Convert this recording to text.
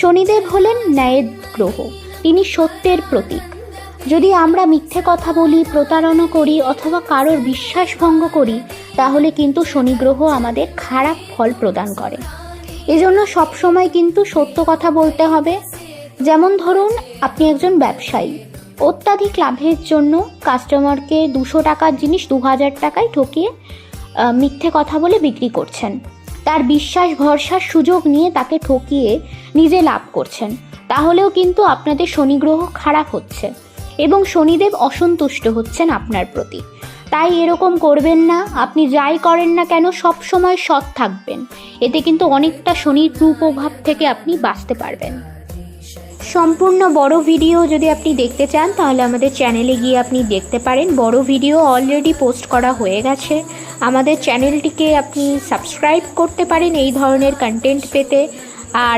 শনিদেব হলেন ন্যায়ের গ্রহ, তিনি সত্যের প্রতীক। যদি আমরা মিথ্যে কথা বলি, প্রতারণা করি অথবা কারোর বিশ্বাস ভঙ্গ করি, তাহলে কিন্তু শনি গ্রহ আমাদের খারাপ ফল প্রদান করে। এজন্য সবসময় কিন্তু সত্য কথা বলতে হবে। যেমন ধরুন, আপনি একজন ব্যবসায়ী। অত্যাধিক লাভের জন্য কাস্টমারকে দুশো টাকার জিনিস দু হাজার টাকায় ঠকিয়ে মিথ্যে কথা বলে বিক্রি করছেন। তার বিশ্বাস ভরসার সুযোগ নিয়ে তাকে ঠকিয়ে নিজে লাভ করছেন। তাহলেও কিন্তু আপনাদের শনি গ্রহ খারাপ হচ্ছে এবং শনিদেব অসন্তুষ্ট হচ্ছেন আপনার প্রতি। তাই এরকম করবেন না, আপনি যাই করেন না কেন, সব সময় সৎ থাকবেন। এতে কিন্তু অনেকটা শনির কুপ্রভাব থেকে আপনি বাঁচতে পারবেন। সম্পূর্ণ বড় ভিডিও যদি আপনি দেখতে চান, তাহলে আমাদের চ্যানেলে গিয়ে আপনি দেখতে পারেন। বড় ভিডিও অলরেডি পোস্ট করা হয়ে গেছে। আমাদের চ্যানেলটিকে আপনি সাবস্ক্রাইব করতে পারেন এই ধরনের কন্টেন্ট পেতে। আর